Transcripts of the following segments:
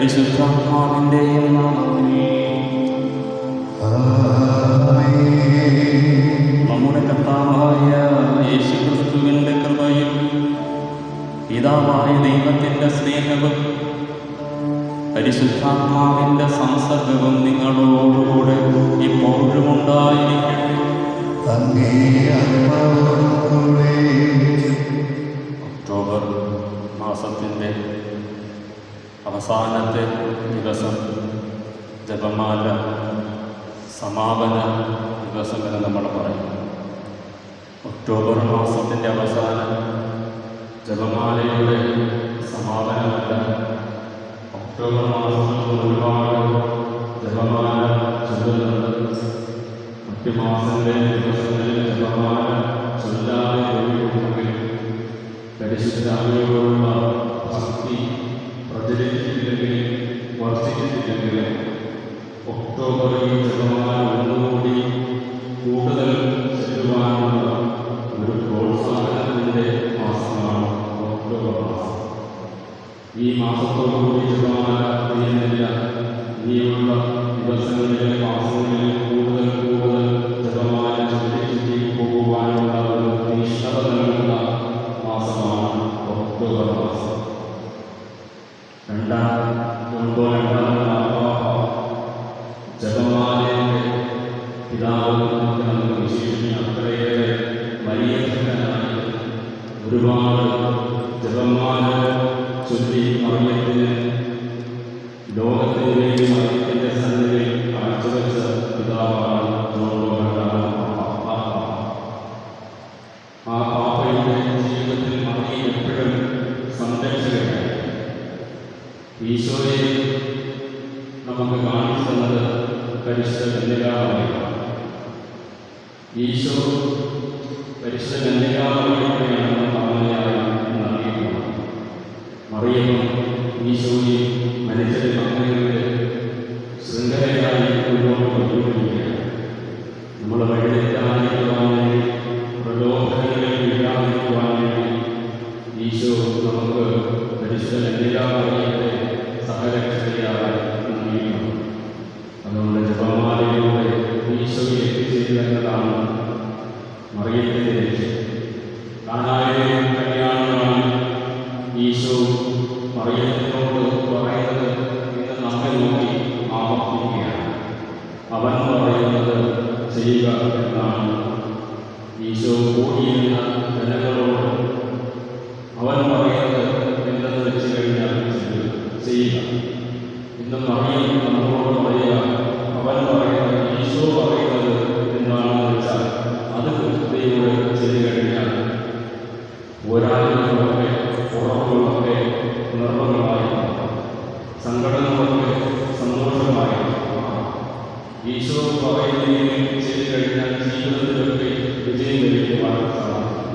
പരിശുദ്ധാത്മാവിന്റെയും നമ്മുടെ കർത്താവായ യേശുക്രിസ്തുവിന്റെ കൃപയും പിതാവായ ദൈവത്തിന്റെ സ്നേഹവും പരിശുദ്ധാത്മാവിന്റെ സംസർഗവും നിങ്ങളോടുകൂടെ അവസാനത്തെ ദിവസം ജപമാല സമാപന ദിവസം എന്ന് നമ്മൾ പറയും. ഒക്ടോബർ മാസത്തിന്റെ അവസാനം ജപമാലയുടെ സമാപനമല്ല. ഒക്ടോബർ മാസത്തിൽ ഒരുപാട് ജപമാല ചൊല്ലുന്നുണ്ട്. മറ്റു മാസത്തിലെ ദിവസങ്ങളിൽ ജപമാല ചൊല്ലാതെ ഒഴിവുണ്ടെങ്കിൽ ഈ മാസത്തോടുകൂടി തീരുന്നില്ല ഇനിയുള്ള ദിവസങ്ങളിലെ ലോകത്തിൻ്റെയും മറിയത്തിൻ്റെ സന്നിധിയിൽ കാഴ്ചവെച്ച പിതാവാണ് ജോൺ രണ്ടാം പാപ്പ ആ പാപ്പയുടെ ജീവിതത്തിൽ മറിയം എപ്പോഴും സംരക്ഷകനായി ഈശോയെ നമുക്ക് കാണിച്ചു തന്നത് പരിശുദ്ധ കന്യകാമറിയാണ് ഈശോ പരിശുദ്ധ കന്യകാമറിയാണ് അമ്മയായി നൽകിയിട്ടുള്ളത് മറിയവും ഈശോയും മരിച്ചത് മക്കളുടെ ശൃംഖലയായി മുന്നോട്ട് കൊണ്ടുപോയിരിക്കുകയാണ് നമ്മൾ വഴിതെറ്റാതിരിക്കുവാൻ വേണ്ടി പ്രലോഭനങ്ങളിൽ വീഴാതിരിക്കുവാൻ ഈശോ നമുക്ക് പരിശുദ്ധ കന്യകാമറിയത്തെ സഹരക്ഷകയായി നൽകിയിട്ടുണ്ട് അതുകൊണ്ട് ഈശോയെ എത്തിച്ചേരുന്നതാണ് മറിയത്തിന്റെ ലക്ഷ്യം കല്യാണമാണ് ഈശോ മറിയത്തിനോട് Bisa 呢 പറയുന്നതിനെ ചെയ്തു കഴിഞ്ഞാൽ ജീവിതത്തിലൊക്കെ വിജയം ലഭിക്കുവാൻ സാധിക്കും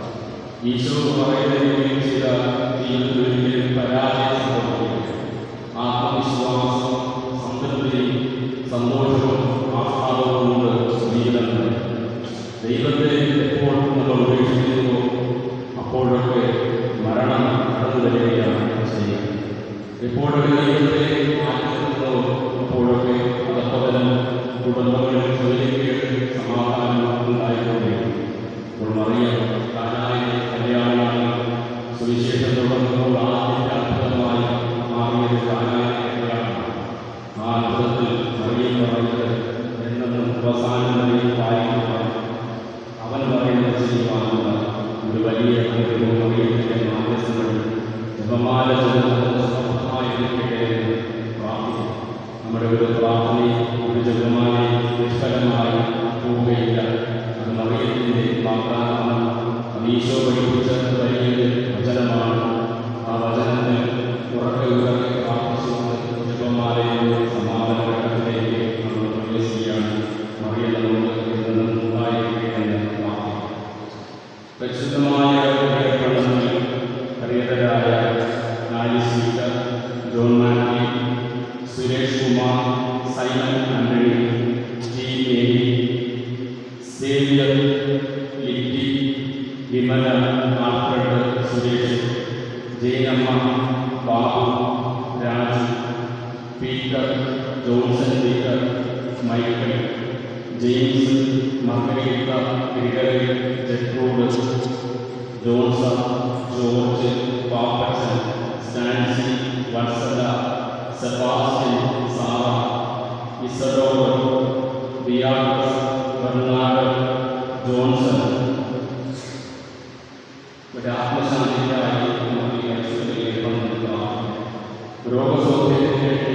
ഈശോ പറയുന്നതിനെ ചെയ്ത ജീവിതത്തിൽ പരാജയം സംഭവിക്കും ആത്മവിശ്വാസം ജീവിതം ദൈവത്തെ എപ്പോൾ നമ്മൾ ഉപേക്ഷിക്കുന്നുവോ അപ്പോഴൊക്കെ മരണം കടന്നു വരികയാണ് ചെയ്യുക എപ്പോഴൊക്കെ ദൈവത്തെ സുവിശേഷം തുടങ്ങുമ്പോൾ ആദ്യത്തെ അത്ഭുതമായി മാറിയത് കാനായിലെ കല്യാണമാണ് ആ അത്ഭുതത്തിൽ മറിയം അവൻ പറയുന്നത് ചെയ്യുവാനുള്ള ഒരു വലിയ അനുഗ്രഹവും മറിയത്തിന്റെ വഴി ജപമാല പ്രാർത്ഥിക്കും നമ്മുടെ ഒരു പ്രാർത്ഥനയും ഒരു ജപമാലയും നിഷ്ഫലമായി John Manley, Suresh Kumar, Simon Andrew, Steve Navy, Xavier Litti, Vimala Alfred Suresh, Jainamma Babu Raj, Peter Johnson Peter, Michael, James Margarita Gregory Gertrude, Joseph George Papasan, Stancy Vatsala Sebastian Sarah ഇസറോവർ ബിയാസ് Bernard Johnson ഇവിടെ ആത്മശാന്തിക്കായി നമുക്ക് പരിശോധനയിൽ പങ്കെടുക്കാം രോഗസൗഖ്യത്തിലേക്ക്